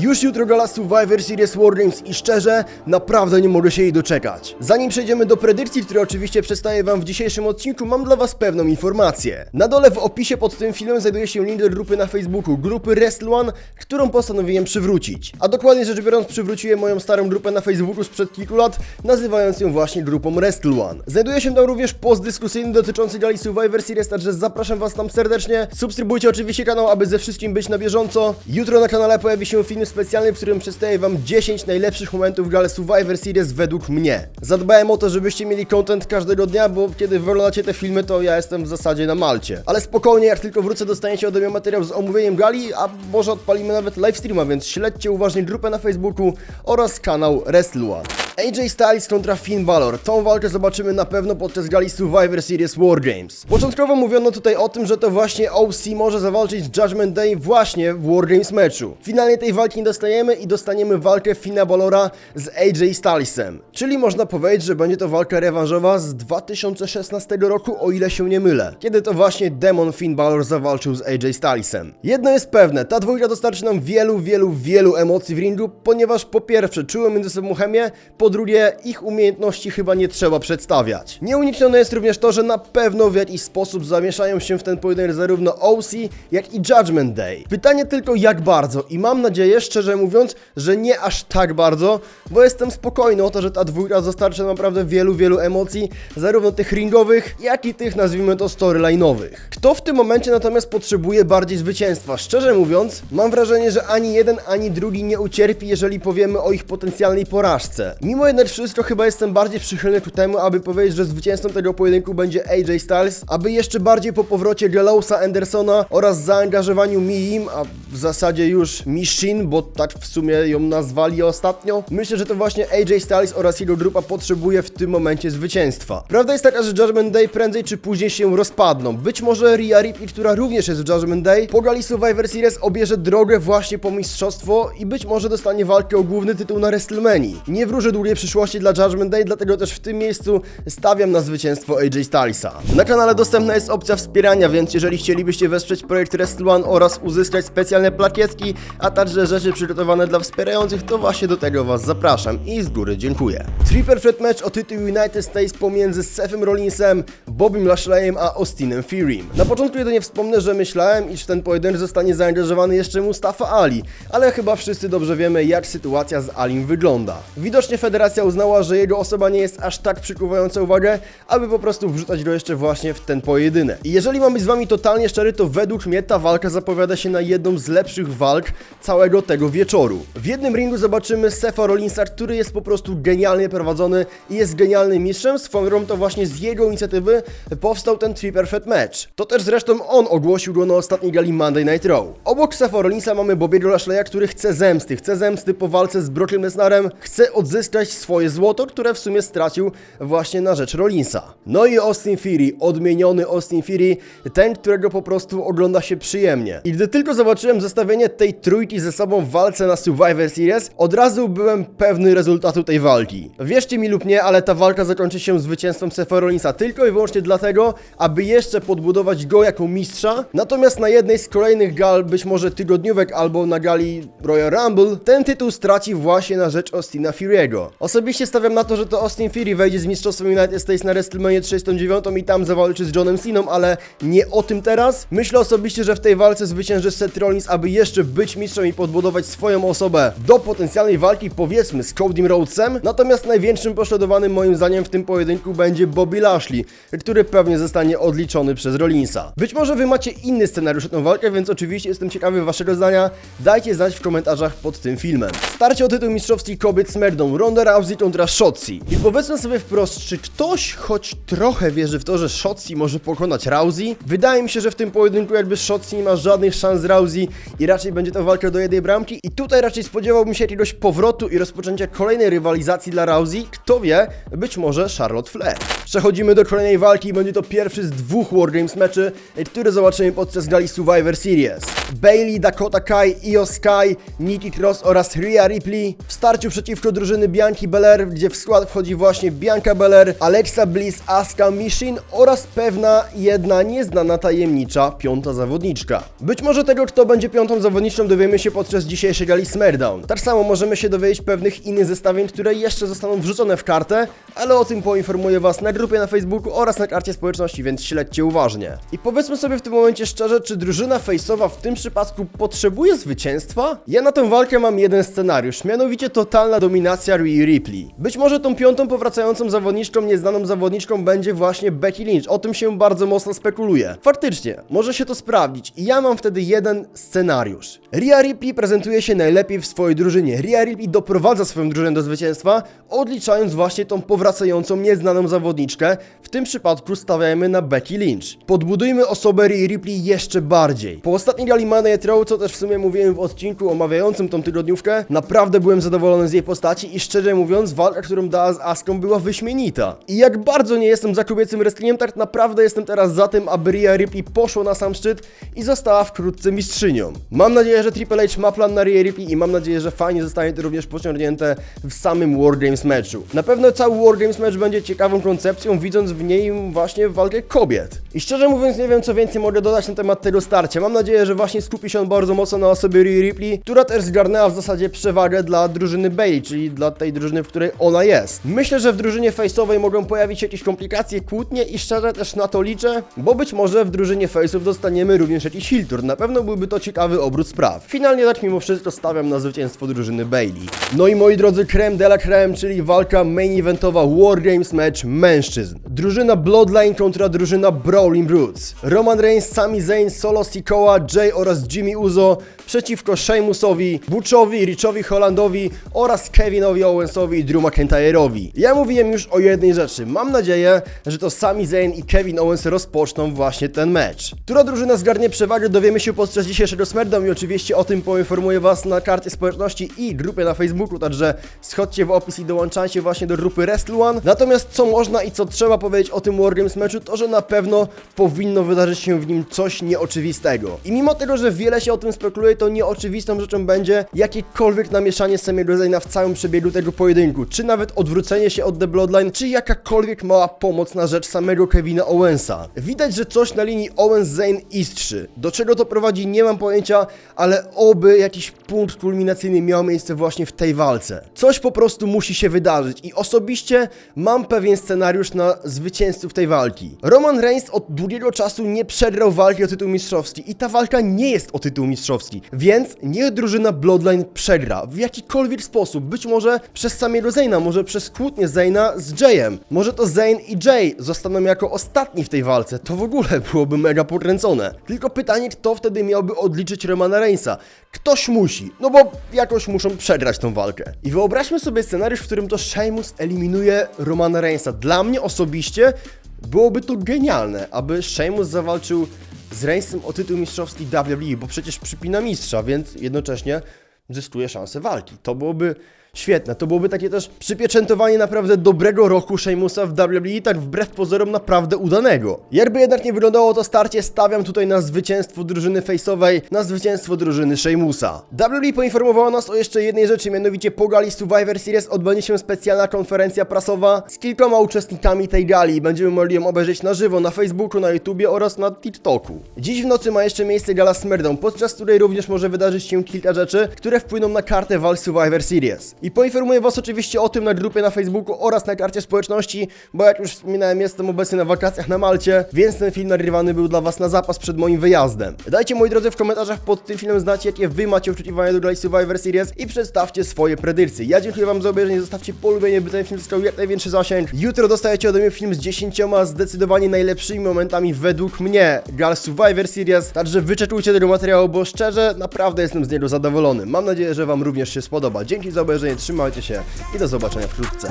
Już jutro gala Survivor Series War Games i szczerze, naprawdę nie mogę się jej doczekać. Zanim przejdziemy do predykcji, które oczywiście przedstawię wam w dzisiejszym odcinku, mam dla was pewną informację. Na dole w opisie pod tym filmem znajduje się link do grupy na Facebooku, grupy Wrestle One, którą postanowiłem przywrócić. A dokładnie rzecz biorąc, przywróciłem moją starą grupę na Facebooku sprzed kilku lat, nazywając ją właśnie grupą Wrestle One. Znajduje się tam również post dyskusyjny dotyczący gali Survivor Series, także zapraszam was tam serdecznie. Subskrybujcie oczywiście kanał, aby ze wszystkim być na bieżąco. Jutro na kanale pojawi się film specjalny, w którym przedstawię wam 10 najlepszych momentów w gali Survivor Series według mnie. Zadbałem o to, żebyście mieli content każdego dnia, bo kiedy wy oglądacie te filmy, to ja jestem w zasadzie na Malcie. Ale spokojnie, jak tylko wrócę, dostaniecie ode mnie materiał z omówieniem gali, a może odpalimy nawet live streama, więc śledźcie uważnie grupę na Facebooku oraz kanał Wrestle. AJ Styles kontra Finn Balor. Tą walkę zobaczymy na pewno podczas gali Survivor Series War Games. Początkowo mówiono tutaj o tym, że to właśnie OC może zawalczyć Judgment Day właśnie w War Games meczu. Finalnie tej walki nie dostajemy i dostaniemy walkę Finna Balora z AJ Stylesem. Czyli można powiedzieć, że będzie to walka rewanżowa z 2016 roku, o ile się nie mylę. Kiedy to właśnie Demon Finn Balor zawalczył z AJ Stylesem. Jedno jest pewne, ta dwójka dostarczy nam wielu, wielu, wielu emocji w ringu, ponieważ po pierwsze czułem między sobą chemię, po drugie ich umiejętności chyba nie trzeba przedstawiać. Nieuniknione jest również to, że na pewno w jakiś sposób zamieszają się w ten pojedynek zarówno OC, jak i Judgment Day. Pytanie tylko jak bardzo i mam nadzieję, szczerze mówiąc, że nie aż tak bardzo, bo jestem spokojny o to, że ta dwójka dostarczy naprawdę wielu, wielu emocji, zarówno tych ringowych, jak i tych nazwijmy to storyline'owych. Kto w tym momencie natomiast potrzebuje bardziej zwycięstwa? Szczerze mówiąc, mam wrażenie, że ani jeden, ani drugi nie ucierpi, jeżeli powiemy o ich potencjalnej porażce. Mimo jednak wszystko chyba jestem bardziej przychylny ku temu, aby powiedzieć, że zwycięzcą tego pojedynku będzie AJ Styles, aby jeszcze bardziej po powrocie Gallowsa Andersona oraz zaangażowaniu Miim, a w zasadzie już Mishin, bo tak w sumie ją nazwali ostatnio. Myślę, że to właśnie AJ Styles oraz jego grupa potrzebuje w tym momencie zwycięstwa. Prawda jest taka, że Judgment Day prędzej czy później się rozpadną. Być może Rhea Ripley, która również jest w Judgment Day, po gali Survivor Series obierze drogę właśnie po mistrzostwo i być może dostanie walkę o główny tytuł na WrestleMania. Nie wróżę długiej przyszłości dla Judgment Day, dlatego też w tym miejscu stawiam na zwycięstwo AJ Stylesa. Na kanale dostępna jest opcja wspierania, więc jeżeli chcielibyście wesprzeć projekt Wrestle One oraz uzyskać specjalne plakietki, a także rzeczy przygotowane dla wspierających, to właśnie do tego Was zapraszam i z góry dziękuję. Triple Threat Match o tytuł United States pomiędzy Sethem Rollinsem, Bobim Lashleyem a Austinem Furym. Na początku jedynie wspomnę, że myślałem, iż w ten pojedynek zostanie zaangażowany jeszcze Mustafa Ali, ale chyba wszyscy dobrze wiemy, jak sytuacja z Alim wygląda. Widocznie federacja uznała, że jego osoba nie jest aż tak przykuwająca uwagę, aby po prostu wrzucać go jeszcze właśnie w ten pojedynek. I jeżeli mam być z wami totalnie szczery, to według mnie ta walka zapowiada się na jedną z lepszych walk całego tego wieczoru. W jednym ringu zobaczymy Sefa Rollinsa, który jest po prostu genialnie prowadzony i jest genialnym mistrzem, swoją to właśnie z jego inicjatywy powstał ten Triple Threat Match. To też zresztą on ogłosił go na ostatniej gali Monday Night Raw. Obok Sefa Rollinsa mamy Bobiego Lashleya, który chce zemsty, chce zemsty po walce z Brockiem Lesnarem, chce odzyskać swoje złoto, które w sumie stracił właśnie na rzecz Rollinsa. No i Austin Fury, odmieniony Austin Fury, ten, którego po prostu ogląda się przyjemnie. I gdy tylko zobaczyłem zestawienie tej trójki ze sobą w walce na Survivor Series, od razu byłem pewny rezultatu tej walki. Wierzcie mi lub nie, ale ta walka zakończy się zwycięstwem Sefa Rollinsa tylko i wyłącznie dlatego, aby jeszcze podbudować go jako mistrza. Natomiast na jednej z kolejnych gal, być może tygodniówek albo na gali Royal Rumble, ten tytuł straci właśnie na rzecz Austina Fury'ego. Osobiście stawiam na to, że to Austin Fury wejdzie z mistrzostwem United States na WrestleMania 39 i tam zawalczy z Johnem Ceną, ale nie o tym teraz. Myślę osobiście, że w tej walce zwycięży Seth Rollins, aby jeszcze być mistrzem i podbudować swoją osobę do potencjalnej walki, powiedzmy, z Codym Rhodesem. Natomiast największym poszkodowanym moim zdaniem w tym pojedynku będzie Bobby Lashley, który pewnie zostanie odliczony przez Rollinsa. Być może wy macie inny scenariusz na tę walkę, więc oczywiście jestem ciekawy waszego zdania. Dajcie znać w komentarzach pod tym filmem. Starcie o tytuł mistrzowski kobiet z Merdą, Ronda Rousey kontra Shotzi. I powiedzmy sobie wprost, czy ktoś choć trochę wierzy w to, że Shotzi może pokonać Rousey? Wydaje mi się, że w tym pojedynku jakby Shotzi nie ma żadnych szans z Rousey i raczej będzie to walka do jednej bramki i tutaj raczej spodziewałbym się jakiegoś powrotu i rozpoczęcia kolejnej rywalizacji dla Rousey. Kto wie, być może Charlotte Flair. Przechodzimy do kolejnej walki i będzie to pierwszy z dwóch Wargames meczy, który zobaczymy podczas gali Survivor Series. Bailey, Dakota Kai, Io Sky, Nikki Cross oraz Rhea Ripley w starciu przeciwko drużyny Bianchi Bianki Belair, gdzie w skład wchodzi właśnie Bianca Belair, Alexa Bliss, Asuka Mishin oraz pewna jedna nieznana tajemnicza piąta zawodniczka. Być może tego, kto będzie piątą zawodniczką dowiemy się podczas dzisiejszej gali SmackDown. Tak samo możemy się dowiedzieć pewnych innych zestawień, które jeszcze zostaną wrzucone w kartę, ale o tym poinformuję Was na grupie na Facebooku oraz na karcie społeczności, więc śledźcie uważnie. I powiedzmy sobie w tym momencie szczerze, czy drużyna face'owa w tym przypadku potrzebuje zwycięstwa? Ja na tę walkę mam jeden scenariusz, mianowicie totalna dominacja Ripley. Być może tą piątą powracającą zawodniczką, nieznaną zawodniczką będzie właśnie Becky Lynch, o tym się bardzo mocno spekuluje. Faktycznie, może się to sprawdzić i ja mam wtedy jeden scenariusz. Rhea Ripley prezentuje się najlepiej w swojej drużynie. Rhea Ripley doprowadza swoją drużynę do zwycięstwa, odliczając właśnie tą powracającą, nieznaną zawodniczkę. W tym przypadku stawiamy na Becky Lynch. Podbudujmy osobę Rhea Ripley jeszcze bardziej. Po ostatniej gali Monday Raw, co też w sumie mówiłem w odcinku omawiającym tą tygodniówkę, naprawdę byłem zadowolony z jej postaci i szczerze mówiąc, walka, którą dała z Aską była wyśmienita. I jak bardzo nie jestem za kobiecym wrestlingiem, tak naprawdę jestem teraz za tym, aby Rhea Ripley poszła na sam szczyt i została wkrótce mistrzynią. Mam nadzieję, że Triple H ma plan na Rhea Ripley i mam nadzieję, że fajnie zostanie to również pociągnięte w samym Wargames meczu. Na pewno cały Wargames mecz będzie ciekawą koncepcją, widząc w niej właśnie walkę kobiet. I szczerze mówiąc, nie wiem co więcej mogę dodać na temat tego starcia. Mam nadzieję, że właśnie skupi się on bardzo mocno na osobie Rhea Ripley, która też zgarnęła w zasadzie przewagę dla drużyny Bailey, czyli dla tej drużyny, w której ona jest. Myślę, że w drużynie face'owej mogą pojawić się jakieś komplikacje, kłótnie i szczerze też na to liczę, bo być może w drużynie face'ów dostaniemy również jakiś heel turn. Na pewno byłby to ciekawy obrót spraw. Finalnie tak mimo wszystko stawiam na zwycięstwo drużyny Bailey. No i moi drodzy, creme de la creme, czyli walka main eventowa Wargames match mężczyzn. Drużyna Bloodline kontra drużyna Brawling Brutes. Roman Reigns, Sami Zayn, Solo Sikoa, Jay oraz Jimmy Uzo przeciwko Sheamusowi, Butchowi, Richowi Hollandowi oraz Kevinowi Owensowi i Drew McIntyre'owi. Ja mówiłem już o jednej rzeczy. Mam nadzieję, że to Sami Zayn i Kevin Owens rozpoczną właśnie ten mecz. Która drużyna zgarnie przewagę dowiemy się podczas dzisiejszego SmackDown i oczywiście o tym poinformuję Was na karcie społeczności i grupie na Facebooku, także schodźcie w opis i dołączajcie właśnie do grupy Wrestle One. Natomiast co można i co trzeba powiedzieć o tym Wargames meczu, to że na pewno powinno wydarzyć się w nim coś nieoczywistego. I mimo tego, że wiele się o tym spekuluje, to nieoczywistą rzeczą będzie jakiekolwiek namieszanie samego Zayna w całym przebiegu tego pojedynku, czy nawet odwrócenie się od The Bloodline, czy jakakolwiek mała pomoc na rzecz samego Kevina Owensa. Widać, że coś na linii Owens-Zayn istrzy. Do czego to prowadzi, nie mam pojęcia, ale oby jakiś punkt kulminacyjny miał miejsce właśnie w tej walce. Coś po prostu musi się wydarzyć i osobiście mam pewien scenariusz na zwycięzców tej walki. Roman Reigns od długiego czasu nie przegrał walki o tytuł mistrzowski i ta walka nie jest o tytuł mistrzowski, więc niech drużyna Bloodline przegra w jakikolwiek sposób, być może przez samego Zayna, może przez kłótnię Zayna z Jayem, może to Zayn i Jay zostaną jako ostatni w tej walce, to w ogóle byłoby mega pokręcone. Tylko pytanie, kto wtedy miałby odliczyć Romana Reignsa? Ktoś musi, no bo jakoś muszą przegrać tą walkę. I wyobraźmy sobie scenariusz, w którym to Sheamus eliminuje Romana Reignsa. Dla mnie osobiście byłoby to genialne, aby Sheamus zawalczył z Reignsem o tytuł mistrzowski WWE, bo przecież przypina mistrza, więc jednocześnie zyskuje szansę walki. To byłoby świetne. To byłoby takie też przypieczętowanie naprawdę dobrego roku Sheamusa w WWE, tak wbrew pozorom naprawdę udanego. Jakby jednak nie wyglądało to starcie, stawiam tutaj na zwycięstwo drużyny face'owej, na zwycięstwo drużyny Sheamusa. WWE poinformowała nas o jeszcze jednej rzeczy, mianowicie po gali Survivor Series odbędzie się specjalna konferencja prasowa z kilkoma uczestnikami tej gali. Będziemy mogli ją obejrzeć na żywo na Facebooku, na YouTubie oraz na TikToku. Dziś w nocy ma jeszcze miejsce gala SmackDown, podczas której również może wydarzyć się kilka rzeczy, które wpłyną na kartę walk Survivor Series. I poinformuję Was oczywiście o tym na grupie na Facebooku oraz na karcie społeczności, bo jak już wspominałem, jestem obecny na wakacjach na Malcie, więc ten film nagrywany był dla Was na zapas przed moim wyjazdem. Dajcie moi drodzy w komentarzach pod tym filmem znać, jakie Wy macie oczekiwania do Gali Survivor Series i przedstawcie swoje predykcje. Ja dziękuję Wam za obejrzenie, zostawcie polubienie, by ten film zyskał jak największy zasięg. Jutro dostajecie ode mnie film z 10 zdecydowanie najlepszymi momentami według mnie Gal Survivor Series, także wyczekujcie tego materiału, bo szczerze naprawdę jestem z niego zadowolony. Mam nadzieję, że Wam również się spodoba. Dzięki za obejrzenie, trzymajcie się i do zobaczenia wkrótce.